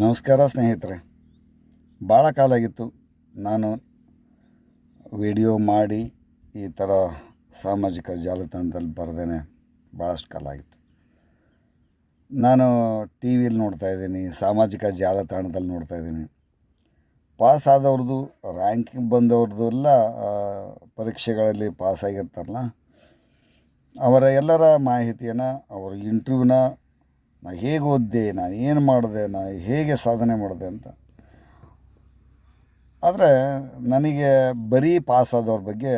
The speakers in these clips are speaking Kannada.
ನಮಸ್ಕಾರ ಸ್ನೇಹಿತರೆ. ಭಾಳ ಕಾಲ ಆಗಿತ್ತು ನಾನು ವಿಡಿಯೋ ಮಾಡಿ ಈ ಥರ ಸಾಮಾಜಿಕ ಜಾಲತಾಣದಲ್ಲಿ ಬರೆದೇನೆ ಭಾಳಷ್ಟು ಕಾಲ ಆಗಿತ್ತು. ನಾನು ಟಿ ವಿಲಿ ನೋಡ್ತಾ ಇದ್ದೀನಿ, ಸಾಮಾಜಿಕ ಜಾಲತಾಣದಲ್ಲಿ ನೋಡ್ತಾ ಇದ್ದೀನಿ. ಪಾಸ್ ಆದವ್ರದ್ದು ರ್ಯಾಂಕಿಂಗ್ ಬಂದವ್ರದ್ದು ಎಲ್ಲ ಪರೀಕ್ಷೆಗಳಲ್ಲಿ ಪಾಸ್ ಆಗಿರ್ತಾರಲ್ಲ, ಅವರ ಎಲ್ಲರ ಮಾಹಿತಿಯನ್ನು, ಅವರ ಇಂಟರ್ವ್ಯೂನ ನಾ ಹೇಗೆ ಓದಿದೆ ನಾನು ಏನು ಮಾಡಿದೆ, ನಾ ಹೇಗೆ ಸಾಧನೆ ಮಾಡಿದೆ ಅಂತ. ಆದರೆ ನನಗೆ ಬರೀ ಪಾಸ್ ಆದವ್ರ ಬಗ್ಗೆ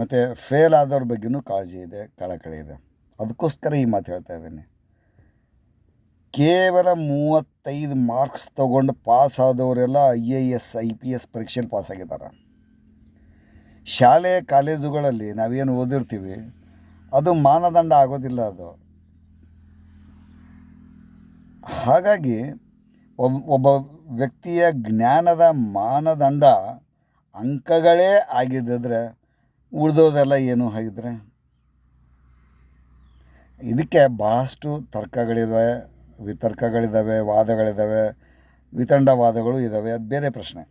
ಮತ್ತು ಫೇಲ್ ಆದವ್ರ ಬಗ್ಗೆನೂ ಕಾಳಜಿ ಇದೆ, ಕಳಕಳಿ ಇದೆ. ಅದಕ್ಕೋಸ್ಕರ ಈ ಮಾತು ಹೇಳ್ತಾ ಇದ್ದೀನಿ. ಕೇವಲ ಮೂವತ್ತೈದು ಮಾರ್ಕ್ಸ್ ತೊಗೊಂಡು pass ಆದವರೆಲ್ಲ I A S I P S ಪರೀಕ್ಷೆಯಲ್ಲಿ ಪಾಸ್ ಆಗಿದ್ದಾರೆ ಶಾಲೆ ಕಾಲೇಜುಗಳಲ್ಲಿ ನಾವೇನು ಓದಿರ್ತೀವಿ, ಅದು ಮಾನದಂಡ ಆಗೋದಿಲ್ಲ ಅದು. ಹಾಗಾಗಿ ಒಬ್ಬ ಒಬ್ಬ ವ್ಯಕ್ತಿಯ ಜ್ಞಾನದ ಮಾನದಂಡ ಅಂಕಗಳೇ ಆಗಿದ್ದಿದ್ರೆ ಉಳಿದೋದೆಲ್ಲ ಏನು ಆಗಿದ್ರೆ? ಇದಕ್ಕೆ ಬಹಳಷ್ಟು ತರ್ಕಗಳಿವೆ ವಿತರ್ಕಗಳಿದ್ದಾವೆ ವಾದಗಳಿದ್ದಾವೆ ವಿತಂಡವಾದಗಳು ಇದ್ದಾವೆ ಅದು ಬೇರೆ ಪ್ರಶ್ನೆ.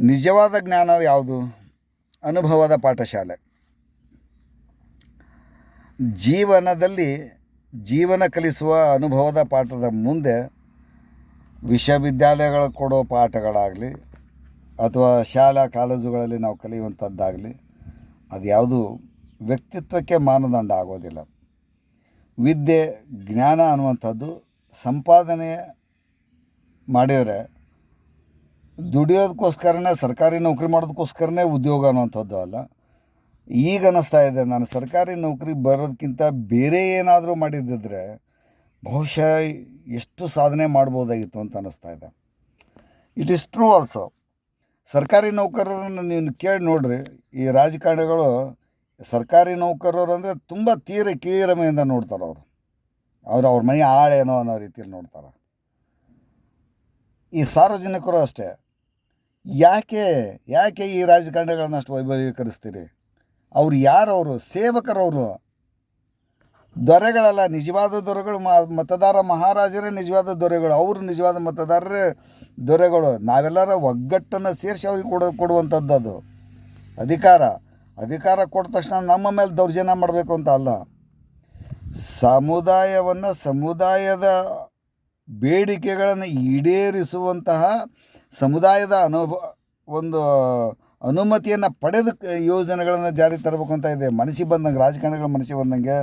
ನಿಜವಾದ ಜ್ಞಾನ ಯಾವುದು? ಅನುಭವದ ಪಾಠಶಾಲೆ. ಜೀವನದಲ್ಲಿ ಜೀವನ ಕಲಿಸುವ ಅನುಭವದ ಪಾಠದ ಮುಂದೆ ವಿಶ್ವವಿದ್ಯಾಲಯಗಳು ಕೊಡೋ ಪಾಠಗಳಾಗಲಿ ಅಥವಾ ಶಾಲಾ ಕಾಲೇಜುಗಳಲ್ಲಿ ನಾವು ಕಲಿಯುವಂಥದ್ದಾಗಲಿ ಅದು ಯಾವುದು ವ್ಯಕ್ತಿತ್ವಕ್ಕೆ ಮಾನದಂಡ ಆಗೋದಿಲ್ಲ. ವಿದ್ಯೆ, ಜ್ಞಾನ ಅನ್ನುವಂಥದ್ದು ಸಂಪಾದನೆ ಮಾಡಿದರೆ ದುಡಿಯೋದಕ್ಕೋಸ್ಕರನೇ, ಸರ್ಕಾರಿ ನೌಕರಿ ಮಾಡೋದಕ್ಕೋಸ್ಕರನೇ ಉದ್ಯೋಗ ಅನ್ನುವಂಥದ್ದು ಅಲ್ಲ. ಈಗ ಅನ್ನಿಸ್ತಾ ಇದೆ. ನಾನು ಸರ್ಕಾರಿ ನೌಕರಿ ಬರೋದಕ್ಕಿಂತ ಬೇರೆ ಏನಾದರೂ ಮಾಡಿದ್ದಿದ್ರೆ ಬಹುಶಃ ಎಷ್ಟು ಸಾಧನೆ ಮಾಡ್ಬೋದಾಗಿತ್ತು ಅಂತ ಅನ್ನಿಸ್ತಾ ಇದೆ. ಇಟ್ ಈಸ್ ಟ್ರೂ ಆಲ್ಸೋ ಸರ್ಕಾರಿ ನೌಕರರನ್ನು ನೀವು ಕೇಳಿ ನೋಡ್ರಿ. ಈ ರಾಜಕಾರಣಿಗಳು ಸರ್ಕಾರಿ ನೌಕರರು ಅಂದರೆ ತುಂಬ ತೀರ ಕೀರಮೆಯಿಂದ ನೋಡ್ತಾರೆ ಅವರು. ಅವ್ರು ಅವ್ರ ಮನೆ ಆಳೇನೋ ಅನ್ನೋ ರೀತಿಯಲ್ಲಿ ನೋಡ್ತಾರೆ. ಈ ಸಾರ್ವಜನಿಕರು ಅಷ್ಟೇ. ಯಾಕೆ ಯಾಕೆ ಈ ರಾಜಕಾರಣಿಗಳನ್ನ ಅಷ್ಟು ವೈಭವೀಕರಿಸ್ತೀರಿ? ಅವ್ರು ಯಾರವರು ಸೇವಕರವರು ದೊರೆಗಳಲ್ಲ ನಿಜವಾದ ದೊರೆಗಳು ಮತದಾರ ಮಹಾರಾಜರೇ ನಿಜವಾದ ದೊರೆಗಳು, ಅವರು ನಿಜವಾದ ಮತದಾರರೇ ದೊರೆಗಳು. ನಾವೆಲ್ಲರ ಒಗ್ಗಟ್ಟನ್ನು ಸೇರಿಸಿ ಅವ್ರಿಗೆ ಕೊಡ, ಕೊಡುವಂಥದ್ದು ಅದು. ಅಧಿಕಾರ. ಅಧಿಕಾರ ಕೊಟ್ಟ ತಕ್ಷಣ ನಮ್ಮ ಮೇಲೆ ದೌರ್ಜನ್ಯ ಮಾಡಬೇಕು ಅಂತ ಅಲ್ಲ. ಸಮುದಾಯವನ್ನು ಸಮುದಾಯದ ಬೇಡಿಕೆಗಳನ್ನು ಈಡೇರಿಸುವಂತಹ ಸಮುದಾಯದ ಅನುಭವ, ಒಂದು ಅನುಮತಿಯನ್ನು ಪಡೆದು ಯೋಜನೆಗಳನ್ನು ಜಾರಿ ತರಬೇಕು ಅಂತ ಇದೆ. ಮನಸ್ಸಿಗೆ ಬಂದಂಗೆ, ರಾಜಕಾರಣಿಗಳ ಮನಸ್ಸಿಗೆ ಬಂದಂಗೆ,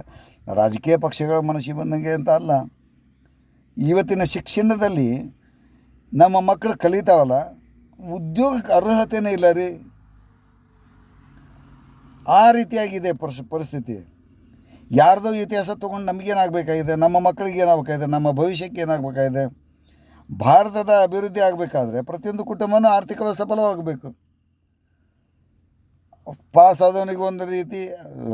ರಾಜಕೀಯ ಪಕ್ಷಗಳ ಮನಸ್ಸಿಗೆ ಬಂದಂಗೆ ಅಂತ ಅಲ್ಲ. ಇವತ್ತಿನ ಶಿಕ್ಷಣದಲ್ಲಿ ನಮ್ಮ ಮಕ್ಕಳು ಕಲಿತಾವಲ್ಲ, ಉದ್ಯೋಗಕ್ಕೆ ಅರ್ಹತೆನೇ ಇಲ್ಲ ರೀ. ಆ ರೀತಿಯಾಗಿದೆ ಪರಿಸ್, ಪರಿಸ್ಥಿತಿ. ಯಾರ್ದೋ ಇತಿಹಾಸ ತೊಗೊಂಡು ನಮಗೇನಾಗಬೇಕಾಗಿದೆ, ನಮ್ಮ ಮಕ್ಕಳಿಗೆ ಏನಾಗಬೇಕಾಗಿದೆ, ನಮ್ಮ ಭವಿಷ್ಯಕ್ಕೆ ಏನಾಗಬೇಕಾಗಿದೆ. ಭಾರತದ ಅಭಿವೃದ್ಧಿ ಆಗಬೇಕಾದ್ರೆ ಪ್ರತಿಯೊಂದು ಕುಟುಂಬನೂ ಆರ್ಥಿಕವಾಗಿ ಸಫಲವಾಗಬೇಕು. ಪಾಸ್ ಆದವನಿಗೆ ಒಂದು ರೀತಿ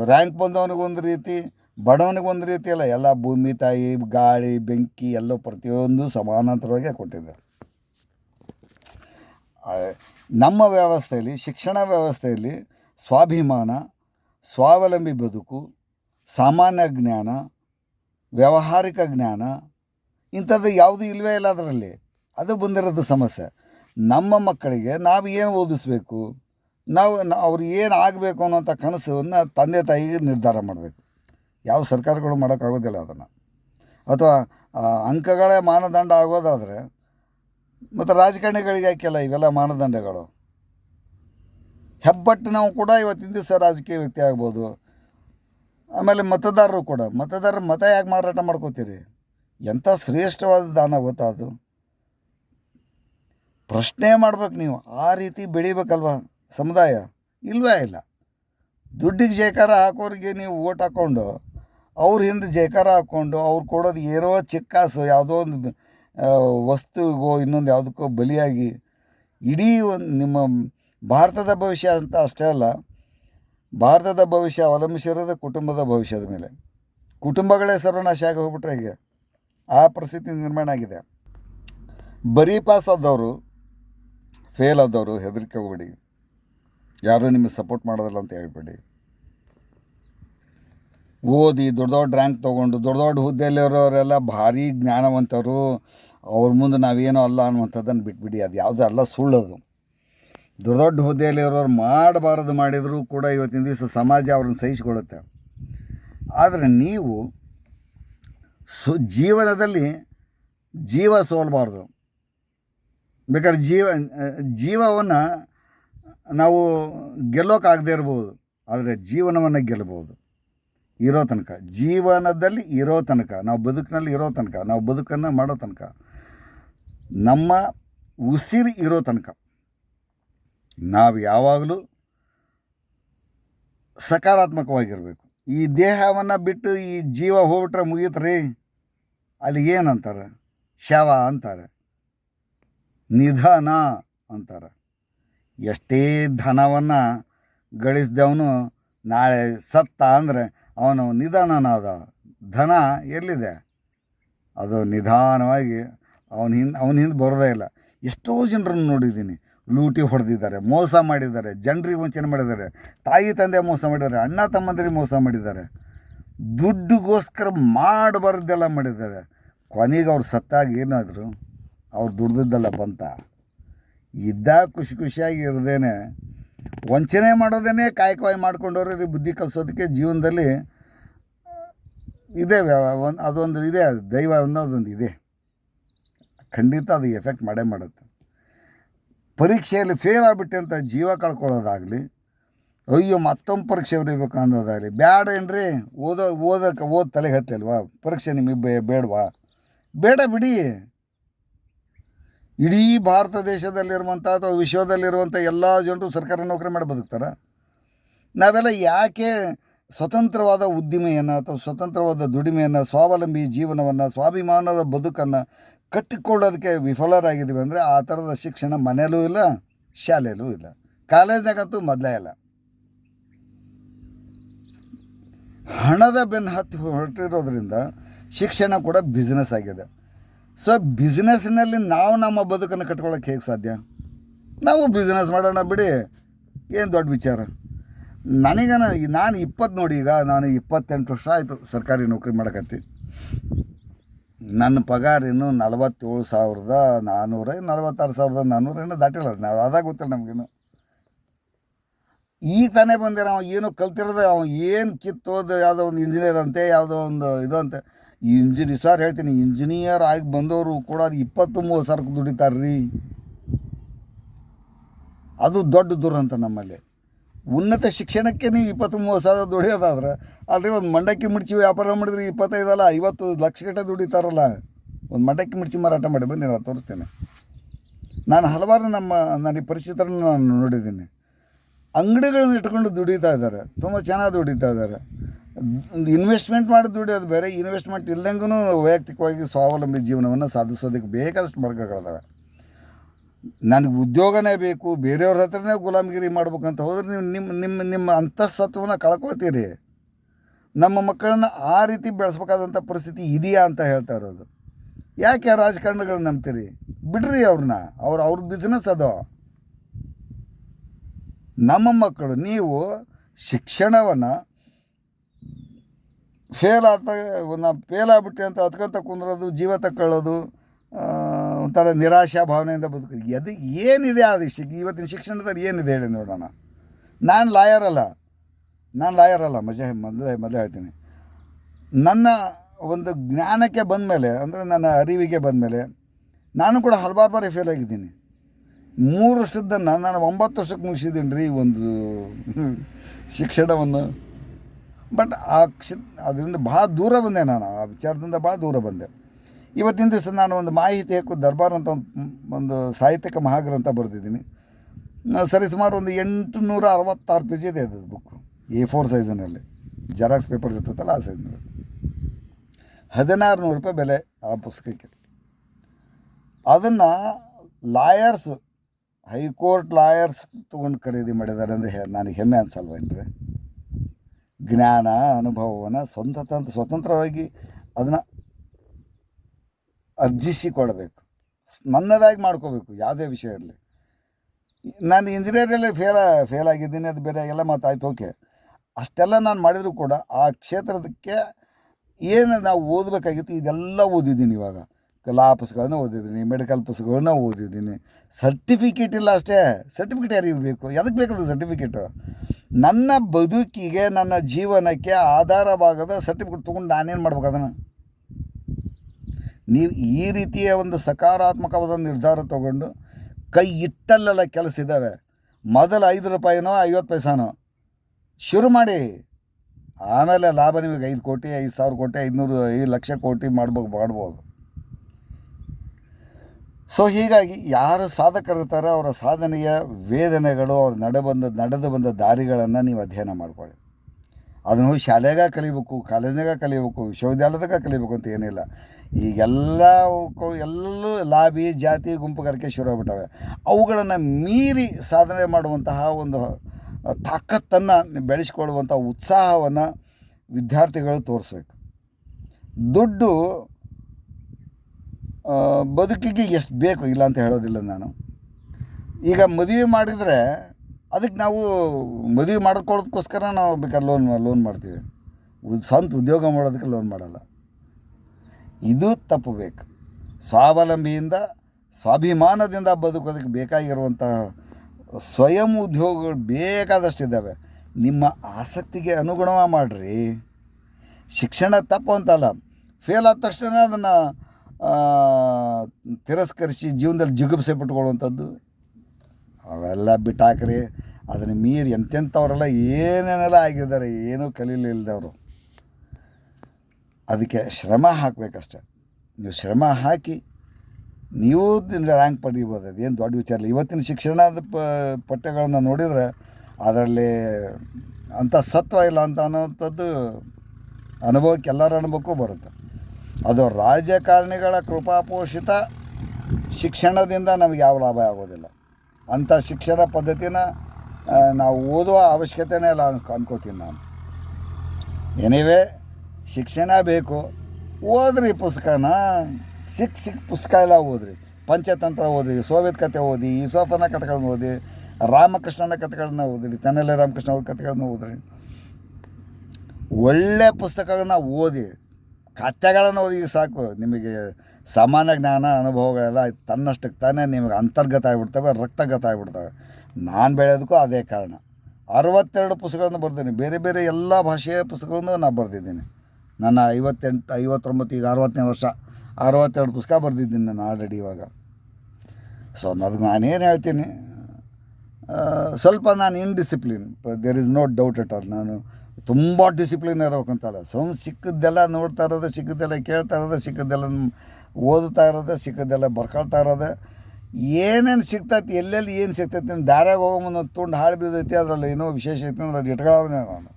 ರ್ಯಾಂಕ್ ಬಂದವನಿಗೆ ಒಂದು ರೀತಿ ಬಡವನಿಗೆ ಒಂದು ರೀತಿ ಅಲ್ಲ ಎಲ್ಲ ಭೂಮಿ ತಾಯಿ ಗಾಳಿ ಬೆಂಕಿ ಎಲ್ಲ ಪ್ರತಿಯೊಂದು ಸಮಾನಾಂತರವಾಗಿ ಕೊಟ್ಟಿದೆ ಆ, ನಮ್ಮ ವ್ಯವಸ್ಥೆಯಲ್ಲಿ ಶಿಕ್ಷಣ ವ್ಯವಸ್ಥೆಯಲ್ಲಿ ಸ್ವಾಭಿಮಾನ ಸ್ವಾವಲಂಬಿ ಬದುಕು ಸಾಮಾನ್ಯ ಜ್ಞಾನ ವ್ಯಾವಹಾರಿಕ ಜ್ಞಾನ ಇಂಥದ್ದು ಯಾವುದೂ ಇಲ್ಲವೇ ಇಲ್ಲ ಅದರಲ್ಲಿ. ಅದು ಬಂದಿರೋದು ಸಮಸ್ಯೆ. ನಮ್ಮ ಮಕ್ಕಳಿಗೆ ನಾವು ಏನು ಓದಿಸ್ಬೇಕು? ನಾವು ಅವ್ರಿಗೆ ಅವ್ರು ಏನು ಆಗಬೇಕು ಅನ್ನೋಂಥ ಕನಸನ್ನು ತಂದೆ ತಾಯಿಗೆ ನಿರ್ಧಾರ ಮಾಡಬೇಕು. ಯಾವ ಸರ್ಕಾರಗಳು ಮಾಡೋಕ್ಕಾಗೋದಿಲ್ಲ ಅದನ್ನು. ಅಥವಾ ಅಂಕಗಳೇ ಮಾನದಂಡ ಆಗೋದಾದರೆ, ಮತ್ತು ರಾಜಕಾರಣಿಗಳಿಗೆ ಯಾಕೆಲ್ಲ ಇವೆಲ್ಲ ಮಾನದಂಡಗಳು? ಹೆಬ್ಬಟ್ಟು ನಾವು ಕೂಡ ಇವತ್ತಿನ ದಿವಸ ರಾಜಕೀಯ ವ್ಯಕ್ತಿ ಆಗ್ಬೋದು. ಆಮೇಲೆ ಮತದಾರರು ಕೂಡ, ಮತದಾರರು ಮತ ಯಾಕೆ ಮಾರಾಟ ಮಾಡ್ಕೋತೀರಿ? ಎಂಥ ಶ್ರೇಷ್ಠವಾದ ದಾನ ಗೊತ್ತಾ ಅದು? ಪ್ರಶ್ನೆ ಮಾಡ್ಬೇಕು ನೀವು, ಆ ರೀತಿ ಬೆಳಿಬೇಕಲ್ವ? ಸಮುದಾಯ? ಇಲ್ಲವೇ ಇಲ್ಲ. ದುಡ್ಡಿಗೆ ಜೇಕಾರ ಹಾಕೋರಿಗೆ ನೀವು ಓಟ್ ಹಾಕ್ಕೊಂಡು ಅವ್ರ ಹಿಂದೆ ಜೇಕಾರ ಹಾಕ್ಕೊಂಡು ಅವ್ರು ಕೊಡೋದು ಏನೋ ಚಿಕ್ಕಾಸು ಯಾವುದೋ ಒಂದು ವಸ್ತುವಿಗೋ ಇನ್ನೊಂದು ಯಾವುದಕ್ಕೋ ಬಲಿಯಾಗಿ, ಇಡೀ ಒಂದು ನಿಮ್ಮ ಭಾರತದ ಭವಿಷ್ಯ ಅಂತ ಅಷ್ಟೇ ಅಲ್ಲ, ಭಾರತದ ಭವಿಷ್ಯ ಅವಲಂಬಿಸಿರೋದು ಕುಟುಂಬದ ಭವಿಷ್ಯದ ಮೇಲೆ. ಕುಟುಂಬಗಳೇ ಸರ್ವನಾಶ ಆಗಿ ಹೋಗ್ಬಿಟ್ರೆ ಈಗ ಆ ಪರಿಸ್ಥಿತಿ ನಿರ್ಮಾಣ ಆಗಿದೆ. ಬರೀ ಪಾಸ್ ಆದವರು, ಫೇಲ್ ಆದವರು ಹೆದರಿಕೆ ಹೋಗ್ಬೇಡಿ. ಯಾರೂ ನಿಮಗೆ ಸಪೋರ್ಟ್ ಮಾಡೋದಿಲ್ಲ ಅಂತ ಹೇಳ್ಬೇಡಿ. ಓದಿ ದೊಡ್ಡ ದೊಡ್ಡ ರ್ಯಾಂಕ್ ತೊಗೊಂಡು ದೊಡ್ಡ ದೊಡ್ಡ ಹುದ್ದೆಯಲ್ಲಿರೋರೆಲ್ಲ ಭಾರಿ ಜ್ಞಾನವಂತರು. ಅವ್ರ ಮುಂದೆ ನಾವೇನೋ ಅಲ್ಲ ಅನ್ನುವಂಥದ್ದನ್ನು ಬಿಟ್ಬಿಡಿ. ಅದು ಯಾವುದೂ ಅಲ್ಲ ಸುಳ್ಳದು. ದೊಡ್ಡ ದೊಡ್ಡ ಹುದ್ದೆಯಲ್ಲಿರೋರು ಮಾಡಬಾರದು ಮಾಡಿದರೂ ಕೂಡ ಇವತ್ತಿನ ದಿವಸ ಸಮಾಜ ಅವ್ರನ್ನ ಸಹಿಸಿಕೊಳ್ಳುತ್ತೆ. ಆದರೆ ನೀವು ಸು ಜೀವನದಲ್ಲಿ ಜೀವ ಸೋಲಬಾರ್ದು. ಬೇಕಾದ್ರೆ ಜೀವ ಜೀವವನ್ನು ನಾವು ಗೆಲ್ಲೋಕ್ಕಾಗದೇ ಇರ್ಬೋದು, ಆದರೆ ಜೀವನವನ್ನು ಗೆಲ್ಲಬಹುದು ಇರೋ ತನಕ, ಜೀವನದಲ್ಲಿ ಇರೋ ತನಕ, ನಾವು ಬದುಕಿನಲ್ಲಿ ಇರೋ ತನಕ, ನಾವು ಬದುಕನ್ನು ಮಾಡೋ ತನಕ, ನಮ್ಮ ಉಸಿರು ಇರೋ ತನಕ, ನಾವು ಯಾವಾಗಲೂ ಸಕಾರಾತ್ಮಕವಾಗಿರಬೇಕು. ಈ ದೇಹವನ್ನು ಬಿಟ್ಟು ಈ ಜೀವ ಹೋಗ್ಬಿಟ್ರೆ ಮುಗೀತ್ರಿ, ಅಲ್ಲಿ ಏನಂತಾರೆ? ಶವ ಅಂತಾರೆ. ನಿಧನ ಅಂತಾರೆ. ಎಷ್ಟೇ ಧನವನ್ನು ಗಳಿಸಿದವನು ನಾಳೆ ಸತ್ತ ಅಂದರೆ ಅವನು ನಿಧಾನನಾದ ಧನ ಎಲ್ಲಿದೆ? ಅದು ನಿಧಾನವಾಗಿ ಅವನ ಹಿಂದೆ ಅವನ ಹಿಂದೆ ಬರೋದೇ ಇಲ್ಲ. ಎಷ್ಟೋ ಜನರನ್ನು ನೋಡಿದ್ದೀನಿ. ಲೂಟಿ ಹೊಡೆದಿದ್ದಾರೆ, ಮೋಸ ಮಾಡಿದ್ದಾರೆ, ಜನರಿಗೆ ವಂಚನೆ ಮಾಡಿದ್ದಾರೆ, ತಾಯಿ ತಂದೆ ಮೋಸ ಮಾಡಿದ್ದಾರೆ, ಅಣ್ಣ ತಮ್ಮಂದಿರಿಗೆ ಮೋಸ ಮಾಡಿದ್ದಾರೆ. ದುಡ್ಡುಗೋಸ್ಕರ ಮಾಡಬಾರ್ದೆಲ್ಲ ಮಾಡಿದ್ದಾರೆ. ಕೊನೆಗೆ ಅವ್ರು ಸತ್ತಾಗ ಏನಾದರು? ಅವ್ರು ದುಡ್ದಿದ್ದಲ್ಲ ಬಂತ? ಇದ್ದಾಗ ಖುಷಿ ಖುಷಿಯಾಗಿ ಇರದೇನೆ, ವಂಚನೆ ಮಾಡೋದೇನೆ ಕಾಯಕವಾಗಿ ಮಾಡ್ಕೊಂಡವ್ರಿಗೆ ಬುದ್ಧಿ ಕಲಿಸೋದಕ್ಕೆ ಜೀವನದಲ್ಲಿ ಇದೆ ಒಂದು, ಅದೊಂದು ಇದೆ ದೈವ ಅನ್ನೋದೊಂದು ಇದೆ. ಖಂಡಿತ ಅದು ಎಫೆಕ್ಟ್ ಮಾಡೇ ಮಾಡುತ್ತೆ. ಪರೀಕ್ಷೆಯಲ್ಲಿ ಫೇಲ್ ಆಗಿಬಿಟ್ಟೆ ಅಂತ ಜೀವ ಕಳ್ಕೊಳ್ಳೋದಾಗಲಿ, ಅಯ್ಯೋ ಮತ್ತೊಂದು ಪರೀಕ್ಷೆ ಬರೀಬೇಕು ಅನ್ನೋದಾಗಲಿ, ಬ್ಯಾಡ ಏನ್ರಿ, ಓದೋ, ಓದೋಕೆ, ಓದ್ ತಲೆಗೆ ಹತ್ತಲ್ವಾ ಪರೀಕ್ಷೆ ನಿಮಗೆ ಬೇಡವಾ? ಬೇಡ ಬಿಡಿ. ಇಡೀ ಭಾರತ ದೇಶದಲ್ಲಿರುವಂಥ ಅಥವಾ ವಿಶ್ವದಲ್ಲಿರುವಂಥ ಎಲ್ಲ ಜನರು ಸರ್ಕಾರಿ ನೌಕರಿ ಮಾಡಿ ಬದುಕ್ತಾರೆ. ನಾವೆಲ್ಲ ಯಾಕೆ ಸ್ವತಂತ್ರವಾದ ಉದ್ದಿಮೆಯನ್ನು ಅಥವಾ ಸ್ವತಂತ್ರವಾದ ದುಡಿಮೆಯನ್ನು, ಸ್ವಾವಲಂಬಿ ಜೀವನವನ್ನು, ಸ್ವಾಭಿಮಾನದ ಬದುಕನ್ನು ಕಟ್ಟಿಕೊಳ್ಳೋದಕ್ಕೆ ವಿಫಲರಾಗಿದ್ದೀವಿ ಅಂದರೆ ಆ ಥರದ ಶಿಕ್ಷಣ ಮನೆಯಲ್ಲೂ ಇಲ್ಲ, ಶಾಲೆಯಲ್ಲೂ ಇಲ್ಲ. ಕಾಲೇಜ್ನಾಗಂತೂ ಮೊದಲೇ ಇಲ್ಲ. ಹಣದ ಬೆನ್ನು ಹತ್ತಿ ಹೊರಟಿರೋದ್ರಿಂದ ಶಿಕ್ಷಣ ಕೂಡ ಬಿಸ್ನೆಸ್ ಆಗಿದೆ. ಸೊ ಬಿಸ್ನೆಸ್ನಲ್ಲಿ ನಾವು ನಮ್ಮ ಬದುಕನ್ನು ಕಟ್ಕೊಳ್ಳೋಕೆ ಹೇಗೆ ಸಾಧ್ಯ? ನಾವು ಬಿಸ್ನೆಸ್ ಮಾಡೋಣ ಬಿಡಿ. ಏನು ದೊಡ್ಡ ವಿಚಾರ? ನನಗೆ ನಾನು ಇಪ್ಪತ್ತು ನೋಡಿ ಈಗ ನಾನು ಇಪ್ಪತ್ತೆಂಟು ವರ್ಷ ಆಯಿತು ಸರ್ಕಾರಿ ನೌಕರಿ ಮಾಡಕತ್ತಿ. ನನ್ನ ಪಗಾರ ಇನ್ನು ನಲವತ್ತೇಳು ಸಾವಿರದ ನಾನ್ನೂರ ನಲವತ್ತಾರು ಸಾವಿರದ ನಾನ್ನೂರ ಏನೋ ದಾಟಿಲ್ಲ. ನಾವು ಅದಾಗ ಗೊತ್ತಿಲ್ಲ ನಮಗೇನು ಈಗ ತಾನೇ ಬಂದಿರ ಅವ ಏನು ಕಲ್ತಿರೋದು, ಅವ ಏನು ಕಿತ್ತೋದು, ಯಾವುದೋ ಒಂದು ಇಂಜಿನಿಯರ್ ಅಂತೆ, ಯಾವುದೋ ಒಂದು ಇದು ಅಂತೆ. ಇಂಜಿನಿ ಸರ್ ಹೇಳ್ತೀನಿ, ಇಂಜಿನಿಯರ್ ಆಗಿ ಬಂದವರು ಕೂಡ ಇಪ್ಪತ್ತು ಮೂವತ್ತು ಸಾವಿರಕ್ಕೆ ದುಡಿತಾರೆ ರೀ ಅದು ದೊಡ್ಡ ದುರಂತ ನಮ್ಮಲ್ಲಿ. ಉನ್ನತ ಶಿಕ್ಷಣಕ್ಕೆ ನೀವು ಇಪ್ಪತ್ತು ಮೂವತ್ತು ಸಾವಿರ ದುಡಿಯೋದಾದ್ರೆ ಅಲ್ರಿ, ಒಂದು ಮಂಡಕ್ಕಿ ಮಿರ್ಚಿ ವ್ಯಾಪಾರ ಮಾಡಿದ್ರೆ ಇಪ್ಪತ್ತೈದಲ್ಲ ಐವತ್ತು ಲಕ್ಷ ಗಟ್ಟೆ ದುಡಿತಾರಲ್ಲ. ಒಂದು ಮಂಡಕ್ಕಿ ಮಿರ್ಚಿ ಮಾರಾಟ ಮಾಡಿ ಬನ್ನಿ ನಾನು ತೋರಿಸ್ತೇನೆ. ನಾನು ಹಲವಾರು ನಮ್ಮ ನನಗೆ ಪರಿಚಿತರನ್ನು ನಾನು ನೋಡಿದ್ದೀನಿ. ಅಂಗಡಿಗಳನ್ನ ಇಟ್ಕೊಂಡು ದುಡಿತಾ ಇದ್ದಾರೆ, ತುಂಬ ಚೆನ್ನಾಗಿ ದುಡಿತಾ ಇದ್ದಾರೆ. ಇನ್ವೆಸ್ಟ್ಮೆಂಟ್ ಮಾಡಿ ದುಡಿಯೋದು ಬೇರೆ. ಇನ್ವೆಸ್ಟ್ಮೆಂಟ್ ಇಲ್ದಂಗೂ ವೈಯಕ್ತಿಕವಾಗಿ ಸ್ವಾವಲಂಬಿ ಜೀವನವನ್ನು ಸಾಧಿಸೋದಕ್ಕೆ ಬೇಕಾದಷ್ಟು ಮಾರ್ಗಗಳಿದಾವೆ. ನನಗೆ ಉದ್ಯೋಗನೇ ಬೇಕು, ಬೇರೆಯವ್ರ ಹತ್ರನೇ ಗುಲಾಮಗಿರಿ ಮಾಡ್ಬೇಕಂತ ಹೋದ್ರೆ ನೀವು ನಿಮ್ಮ ನಿಮ್ಮ ನಿಮ್ಮ ಅಂತಸ್ತತ್ವನ ಕಳ್ಕೊಳ್ತೀರಿ. ನಮ್ಮ ಮಕ್ಕಳನ್ನ ಆ ರೀತಿ ಬೆಳೆಸ್ಬೇಕಾದಂಥ ಪರಿಸ್ಥಿತಿ ಇದೆಯಾ ಅಂತ ಹೇಳ್ತಾ ಇರೋದು. ಯಾಕೆ ರಾಜಕಾರಣಿಗಳನ್ನ ನಂಬ್ತೀರಿ? ಬಿಡ್ರಿ ಅವ್ರನ್ನ. ಅವ್ರು, ಅವ್ರ ಬಿಸ್ನೆಸ್ ಅದು. ನಮ್ಮ ಮಕ್ಕಳು, ನೀವು ಶಿಕ್ಷಣವನ್ನು ಫೇಲ್ ಆತ ನಾನು ಫೇಲ್ ಆಗ್ಬಿಟ್ಟೆ ಅಂತ ಅತ್ಕೊಂತ ಕುಂದ್ರೋದು, ಜೀವ ತಕ್ಕೊಳ್ಳೋದು ಒಂಥರ ನಿರಾಶಾ ಭಾವನೆಯಿಂದ ಬದುಕು ಅದು ಏನಿದೆ ಅದು ಶಿಕ್, ಇವತ್ತಿನ ಶಿಕ್ಷಣದಲ್ಲಿ ಏನಿದೆ ಹೇಳಿ ನೋಡೋಣ. ನಾನು ಲಾಯರ್ ಅಲ್ಲ. ನಾನು ಲಾಯರ್ ಅಲ್ಲ, ಮಜಾ, ಮೊದಲೇ ಮೊದಲೇ ಹೇಳ್ತೀನಿ. ನನ್ನ ಒಂದು ಜ್ಞಾನಕ್ಕೆ ಬಂದ ಮೇಲೆ ಅಂದರೆ ನನ್ನ ಅರಿವಿಗೆ ಬಂದ ಮೇಲೆ ನಾನು ಕೂಡ ಹಲವಾರು ಬಾರಿ ಫೇಲ್ ಆಗಿದ್ದೀನಿ. ಮೂರು ವರ್ಷದ್ದನ್ನು ನಾನು ಒಂಬತ್ತು ವರ್ಷಕ್ಕೆ ಮುಗಿಸಿದ್ದೀನಿ ರೀ ಒಂದು ಶಿಕ್ಷಣವನ್ನು. ಬಟ್ ಆ ಕ್ಷ, ಅದರಿಂದ ಭಾಳ ದೂರ ಬಂದೆ ನಾನು. ಆ ವಿಚಾರದಿಂದ ಭಾಳ ದೂರ ಬಂದೆ. ಇವತ್ತಿನ ದಿವಸ ನಾನು ಒಂದು ಮಾಹಿತಿ ಹಕ್ಕು ದರ್ಬಾರ್ ಅಂತ ಒಂದು ಒಂದು ಸಾಹಿತ್ಯಿಕ ಮಹಾಗ್ರಂಥ ಬರೆದಿದ್ದೀನಿ. ಸರಿಸುಮಾರು ಒಂದು ಎಂಟು ನೂರ ಅರವತ್ತಾರು ಪೇಜ್ ಇದೆ ಅದು ಬುಕ್ಕು ಎ ಫೋರ್ ಸೈಜಿನಲ್ಲಿ ಜೆರಾಕ್ಸ್ ಪೇಪರ್ ಇರ್ತೈತಲ್ಲ ಆ ಸೈಜ್ನಲ್ಲಿ ಹದಿನಾರು ನೂರು ರೂಪಾಯಿ ಬೆಲೆ ಆ ಪುಸ್ತಕಕ್ಕೆ. ಅದನ್ನು ಲಾಯರ್ಸ್ ಹೈಕೋರ್ಟ್ ಲಾಯರ್ಸ್ ತೊಗೊಂಡು ಖರೀದಿ ಮಾಡಿದ್ದಾರೆ ಅಂದರೆ ನನಗೆ ಹೆಮ್ಮೆ ಅನ್ಸಲ್ವೇನ್ರಿ ಜ್ಞಾನ, ಅನುಭವವನ್ನು ಸ್ವಂತ ತಂತ್ರ, ಸ್ವತಂತ್ರವಾಗಿ ಅದನ್ನು ಅರ್ಜಿಸಿಕೊಳ್ಬೇಕು. ನನ್ನದಾಗಿ ಮಾಡ್ಕೋಬೇಕು, ಯಾವುದೇ ವಿಷಯ ಇರಲಿ. ನಾನು ಇಂಜಿನಿಯರಲ್ಲಿ ಫೇಲ ಫೇಲ್ ಆಗಿದ್ದೀನಿ, ಅದು ಬೇರೆ ಎಲ್ಲ ಮಾತಾಯ್ತು ಓಕೆ. ಅಷ್ಟೆಲ್ಲ ನಾನು ಮಾಡಿದರೂ ಕೂಡ ಆ ಕ್ಷೇತ್ರದಕ್ಕೆ ಏನು ನಾವು ಓದಬೇಕಾಗಿತ್ತು, ಇದೆಲ್ಲ ಓದಿದ್ದೀನಿ ಇವಾಗ. ಲಾ ಪುಸ್ತಕಗಳನ್ನ ಓದಿದ್ದೀನಿ, ಮೆಡಿಕಲ್ ಪುಸ್ತಕಗಳನ್ನ ಓದಿದ್ದೀನಿ. ಸರ್ಟಿಫಿಕೇಟ್ ಇಲ್ಲ ಅಷ್ಟೇ. ಸರ್ಟಿಫಿಕೇಟ್ ಯಾರಿಗೆ ಬೇಕು? ಎದಕ್ಕೆ ಬೇಕದು ಸರ್ಟಿಫಿಕೇಟು? ನನ್ನ ಬದುಕಿಗೆ, ನನ್ನ ಜೀವನಕ್ಕೆ ಆಧಾರವಾಗದ ಸರ್ಟಿಫಿಕೇಟ್ ತೊಗೊಂಡು ನಾನೇನು ಮಾಡ್ಬೇಕು ಅದನ್ನು? ನೀವು ಈ ರೀತಿಯ ಒಂದು ಸಕಾರಾತ್ಮಕವಾದ ನಿರ್ಧಾರ ತಗೊಂಡು ಕೈ ಇಟ್ಟಲ್ಲೆಲ್ಲ ಕೆಲಸ ಇದ್ದಾವೆ. ಮೊದಲು ಐದು ರೂಪಾಯಿನೋ ಐವತ್ತು ಪೈಸಾನೋ? ಶುರು ಮಾಡಿ. ಆಮೇಲೆ ಲಾಭ ನಿಮಗೆ ಐದು ಕೋಟಿ, ಐದು ಸಾವಿರ ಕೋಟಿ, ಐದುನೂರು, ಐದು ಲಕ್ಷ ಕೋಟಿ ಮಾಡ್ಬೇಕು ಮಾಡ್ಬೋದು. ಸೊ ಹೀಗಾಗಿ ಯಾರು ಸಾಧಕರಿರ್ತಾರೋ ಅವರ ಸಾಧನೆಯ ವೇದನೆಗಳು ಅವ್ರು ನಡೆ ಬಂದ ನಡೆದು ಬಂದ ದಾರಿಗಳನ್ನು ನೀವು ಅಧ್ಯಯನ ಮಾಡ್ಕೊಳ್ಳಿ. ಅದನ್ನು ಶಾಲೆಗ ಕಲಿಬೇಕು, ಕಾಲೇಜ್ನಾಗ ಕಲಿಬೇಕು, ವಿಶ್ವವಿದ್ಯಾಲಯದಾಗ ಕಲಿಬೇಕು ಅಂತ ಏನಿಲ್ಲ. ಈಗೆಲ್ಲ ಎಲ್ಲೂ ಲಾಬಿ ಜಾತಿ ಗುಂಪುಗಾರಿಕೆ ಶುರು ಆಗ್ಬಿಟ್ಟವೆ. ಅವುಗಳನ್ನು ಮೀರಿ ಸಾಧನೆ ಮಾಡುವಂತಹ ಒಂದು ತಾಕತ್ತನ್ನು ಬೆಳೆಸ್ಕೊಳ್ಳುವಂಥ ಉತ್ಸಾಹವನ್ನು ವಿದ್ಯಾರ್ಥಿಗಳು ತೋರಿಸ್ಬೇಕು. ದುಡ್ಡು ಬದುಕಿಗೆ ಎಷ್ಟು ಬೇಕು ಇಲ್ಲ ಅಂತ ಹೇಳೋದಿಲ್ಲ ನಾನು. ಈಗ ಮದುವೆ ಮಾಡಿದರೆ ಅದಕ್ಕೆ ನಾವು ಮದುವೆ ಮಾಡ್ಕೊಳ್ಳೋದಕ್ಕೋಸ್ಕರ ನಾವು ಬೇಕಾದ್ರೆ ಲೋನ್ ಲೋನ್ ಮಾಡ್ತೀವಿ. ಸ್ವಂತ ಉದ್ಯೋಗ ಮಾಡೋದಕ್ಕೆ ಲೋನ್ ಮಾಡಲ್ಲ. ಇದು ತಪ್ಪಬೇಕು ಸ್ವಾವಲಂಬಿಯಿಂದ, ಸ್ವಾಭಿಮಾನದಿಂದ ಬದುಕೋದಕ್ಕೆ ಬೇಕಾಗಿರುವಂತಹ ಸ್ವಯಂ ಉದ್ಯೋಗಗಳು ಬೇಕಾದಷ್ಟಿದ್ದಾವೆ ನಿಮ್ಮ ಆಸಕ್ತಿಗೆ ಅನುಗುಣವಾಗಿ ಮಾಡಿರಿ. ಶಿಕ್ಷಣ ತಪ್ಪು ಅಂತಲ್ಲ. ಫೇಲ್ ಆದ ತಕ್ಷಣ ಅದನ್ನು ತಿರಸ್ಕರಿಸಿ ಜೀವನದಲ್ಲಿ ಜಿಗುಪ್ಸೆ ಬಿಟ್ಕೊಳ್ಳುವಂಥದ್ದು, ಅವೆಲ್ಲ ಬಿಟ್ಟಾಕ್ರಿ. ಅದನ್ನು ಮೀರಿ ಎಂತೆಂಥವರೆಲ್ಲ ಏನೇನೆಲ್ಲ ಆಗಿದ್ದಾರೆ, ಏನೂ ಕಲೀಲಿಲ್ಲದವರು ಅದಕ್ಕೆ ಶ್ರಮ ಹಾಕಬೇಕಷ್ಟೆ. ನೀವು ಶ್ರಮ ಹಾಕಿ, ನೀವು ರ್ಯಾಂಕ್ ಪಡೀಬೋದು. ಅದೇನು ದೊಡ್ಡ ವಿಚಾರ ಇಲ್ಲ. ಇವತ್ತಿನ ಶಿಕ್ಷಣದ ಪ, ಪಠ್ಯಗಳನ್ನು ನೋಡಿದರೆ ಅದರಲ್ಲಿ ಅಂಥ ಸತ್ವ ಇಲ್ಲ ಅಂತ ಅನ್ನೋಂಥದ್ದು ಅನುಭವಕ್ಕೆ ಎಲ್ಲರ ಅನುಭವಕ್ಕೂ ಬರುತ್ತೆ. ಅದು ರಾಜಕಾರಣಿಗಳ ಕೃಪಾಪೋಷಿತ ಶಿಕ್ಷಣದಿಂದ ನಮಗೆ ಯಾವ ಲಾಭ ಆಗೋದಿಲ್ಲ. ಅಂಥ ಶಿಕ್ಷಣ ಪದ್ಧತಿನ ನಾವು ಓದುವ ಅವಶ್ಯಕತೆನೇ ಇಲ್ಲ ಅನ್ಕೊ, ಅನ್ಕೋತೀನಿ ನಾನು. ಎನಿವೆ, ಶಿಕ್ಷಣ ಬೇಕು. ಓದ್ರಿ ಪುಸ್ತಕನ. ಸಿಕ್ ಸಿಕ್ ಪುಸ್ತಕ ಎಲ್ಲ ಓದ್ರಿ. ಪಂಚತಂತ್ರ ಓದ್ರಿ, ಸೋವಿಯತ್ ಕತೆ ಓದಿ ಈಸೋಫನ ಕಥೆಗಳನ್ನ ಓದಿ ರಾಮಕೃಷ್ಣನ ಕಥೆಗಳನ್ನ ಓದಿರಿ ತನ್ನೆಲ್ಲ ರಾಮಕೃಷ್ಣ ಅವ್ರ ಕಥೆಗಳನ್ನ ಓದ್ರಿ. ಒಳ್ಳೆ ಪುಸ್ತಕಗಳನ್ನ ಓದಿ. ಕಥೆಗಳನ್ನು ಓದಿ ಸಾಕು. ನಿಮಗೆ ಸಾಮಾನ್ಯ ಜ್ಞಾನ, ಅನುಭವಗಳೆಲ್ಲ ತನ್ನಷ್ಟಕ್ಕೆ ತಾನೇ ನಿಮಗೆ ಅಂತರ್ಗತ ಆಗಿಬಿಡ್ತವೆ, ರಕ್ತಗತ ಆಗಿಬಿಡ್ತವೆ. ನಾನು ಬೆಳೆಯೋದಕ್ಕೂ ಅದೇ ಕಾರಣ. ಅರವತ್ತೆರಡು ಪುಸ್ತಕಗಳನ್ನು ಬರ್ತೀನಿ ಬೇರೆ ಬೇರೆ ಎಲ್ಲ ಭಾಷೆಯ ಪುಸ್ತಕಗಳನ್ನು ನಾನು ಬರೆದಿದ್ದೀನಿ. ನನ್ನ ಐವತ್ತೆಂಟು, ಐವತ್ತೊಂಬತ್ತು, ಈಗ ಅರವತ್ತನೇ ವರ್ಷ ಅರವತ್ತೆರಡು ಪುಸ್ತಕ ಬರೆದಿದ್ದೀನಿ ನಾನು ಆಲ್ರೆಡಿ ಇವಾಗ. ಸೊ ಅನ್ನೋದು ನಾನೇನು ಹೇಳ್ತೀನಿ. ಸ್ವಲ್ಪ ನಾನು indiscipline there is no doubt at all ನಾನು ತುಂಬ ಡಿಸಿಪ್ಲಿನ್ ಇರಬೇಕಂತಲ್ಲ. ಸುಮ್ ಸಿಕ್ಕಿದ್ದೆಲ್ಲ ನೋಡ್ತಾ ಇರೋದು, ಸಿಕ್ಕಿದ್ದೆಲ್ಲ ಕೇಳ್ತಾ ಇರೋದು, ಸಿಕ್ಕಿದ್ದೆಲ್ಲ ಓದುತ್ತಾ ಇರೋದು, ಸಿಕ್ಕಿದ್ದೆಲ್ಲ ಬರ್ಕೊಳ್ತಾ ಇರೋದು. ಏನೇನು ಸಿಗ್ತೈತಿ, ಎಲ್ಲೆಲ್ಲಿ ಏನು ಸಿಗ್ತೈತಿ ಅಂತ ದಾರ್ಯಾಗ ಹೋಗೋ ತುಂಡು ಹಾಳು ಬಿದ್ದೈತಿ ಅದರಲ್ಲಿ ಏನೋ ವಿಶೇಷ ಐತಿ ಅಂದ್ರೆ ಅದು ಇಟ್ಕೊಳ್ಳೋದೇ ನಾನು.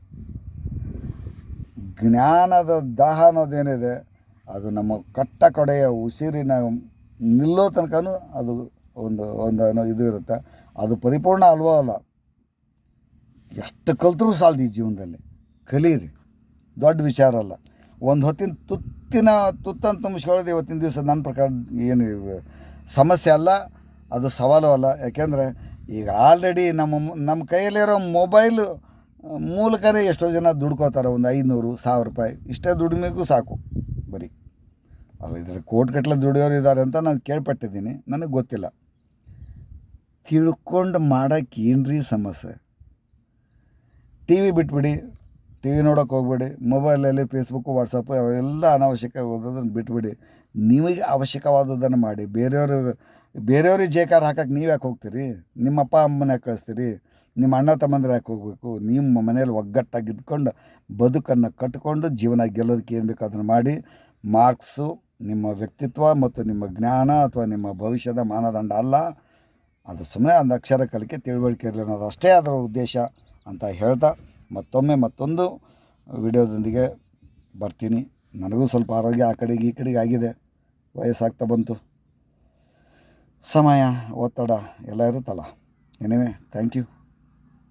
ಜ್ಞಾನದ ದಾಹ ಅನ್ನೋದೇನಿದೆ ಅದು ನಮ್ಮ ಕಟ್ಟ ಕಡೆಯ ಉಸಿರಿನ ನಿಲ್ಲೋ ತನಕನೂ ಅದು ಒಂದು ಒಂದು ಏನೋ ಇದು ಇರುತ್ತೆ. ಅದು ಪರಿಪೂರ್ಣ ಅಲ್ವೋ ಅಲ್ಲ. ಎಷ್ಟು ಕಲ್ತರೂ ಸಾಲದು ಈ ಜೀವನದಲ್ಲಿ. ಕಲೀರಿ. ದೊಡ್ಡ ವಿಚಾರ ಅಲ್ಲ. ಒಂದು ಹೊತ್ತಿನ ತುತ್ತಿನ ತುತ್ತನ್ನು ತುಂಬಿಸ್ಕೊಳ್ಳೋದು ಇವತ್ತಿನ ದಿವಸ ನನ್ನ ಪ್ರಕಾರ ಏನು ಸಮಸ್ಯೆ ಅಲ್ಲ, ಅದು ಸವಾಲು ಅಲ್ಲ. ಯಾಕೆಂದರೆ ಈಗ ಆಲ್ರೆಡಿ ನಮ್ಮ ನಮ್ಮ ಕೈಯಲ್ಲಿರೋ ಮೊಬೈಲು ಮೂಲಕನೇ ಎಷ್ಟೋ ಜನ ದುಡ್ಕೋತಾರೆ, ಒಂದು ಐನೂರು ಸಾವಿರ ರೂಪಾಯಿ. ಇಷ್ಟೇ ದುಡಿಮೆಗೂ ಸಾಕು, ಬರೀ. ಅವು ಇದ್ರ ಕೋಟ್ಗಟ್ಟಲೆ ದುಡಿಯೋರು ಇದ್ದಾರೆ ಅಂತ ನಾನು ಕೇಳ್ಪಟ್ಟಿದ್ದೀನಿ. ನನಗೆ ಗೊತ್ತಿಲ್ಲ. ತಿಳ್ಕೊಂಡು ಮಾಡೋಕ್ಕೇನು ರೀ ಸಮಸ್ಯೆ? ಟಿ ವಿ ಬಿಟ್ಬಿಡಿ ಟಿ ವಿ ನೋಡೋಕೆ ಹೋಗ್ಬೇಡಿ ಮೊಬೈಲಲ್ಲಿ ಫೇಸ್ಬುಕ್ಕು ವಾಟ್ಸಪ್ಪು ಅವೆಲ್ಲ ಅನಾವಶ್ಯಕ ಓದೋದನ್ನು ಬಿಟ್ಬಿಡಿ. ನಿಮಗೆ ಅವಶ್ಯಕವಾದದ್ದನ್ನು ಮಾಡಿ. ಬೇರೆಯವರು, ಬೇರೆಯವ್ರಿಗೆ ಜೇಕಾರ ಹಾಕಕ್ಕೆ ನೀವು ಯಾಕೆ ಹೋಗ್ತೀರಿ? ನಿಮ್ಮ ಅಪ್ಪ ಅಮ್ಮನ ಯಾಕೆ ಕಳಿಸ್ತೀರಿ? ನಿಮ್ಮ ಅಣ್ಣ ತಮ್ಮಂದ್ರೆ ಯಾಕೆ ಹೋಗಬೇಕು? ನಿಮ್ಮ ಮನೇಲಿ ಒಗ್ಗಟ್ಟಾಗಿ ಇದ್ಕೊಂಡು ಬದುಕನ್ನು ಕಟ್ಟಿಕೊಂಡು ಜೀವನ ಗೆಲ್ಲೋದಕ್ಕೆ ಏನು ಬೇಕು ಅದನ್ನು ಮಾಡಿ. ಮಾರ್ಕ್ಸು ನಿಮ್ಮ ವ್ಯಕ್ತಿತ್ವ ಮತ್ತು ನಿಮ್ಮ ಜ್ಞಾನ ಅಥವಾ ನಿಮ್ಮ ಭವಿಷ್ಯದ ಮಾನದಂಡ ಅಲ್ಲ. ಅದು ಸುಮ್ಮನೆ ಒಂದು ಅಕ್ಷರ ಕಲಿಕೆ ತಿಳುವಳಿಕೆ ಇರಲಿ ಅನ್ನೋದು ಅಷ್ಟೇ ಅದರ ಉದ್ದೇಶ ಅಂತ ಹೇಳ್ತಾ ಮತ್ತೊಮ್ಮೆ ಮತ್ತೊಂದು ವಿಡಿಯೋದೊಂದಿಗೆ ಬರ್ತೀನಿ. ನನಗೂ ಸ್ವಲ್ಪ ಆರೋಗ್ಯ ಆ ಕಡೆಗೆ ಈ ಕಡೆಗೆ ಆಗಿದೆ. ವಯಸ್ಸಾಗ್ತಾ ಬಂತು. ಸಮಯ, ಒತ್ತಡ ಎಲ್ಲ ಇರುತ್ತಲ್ಲ. Anyway thank you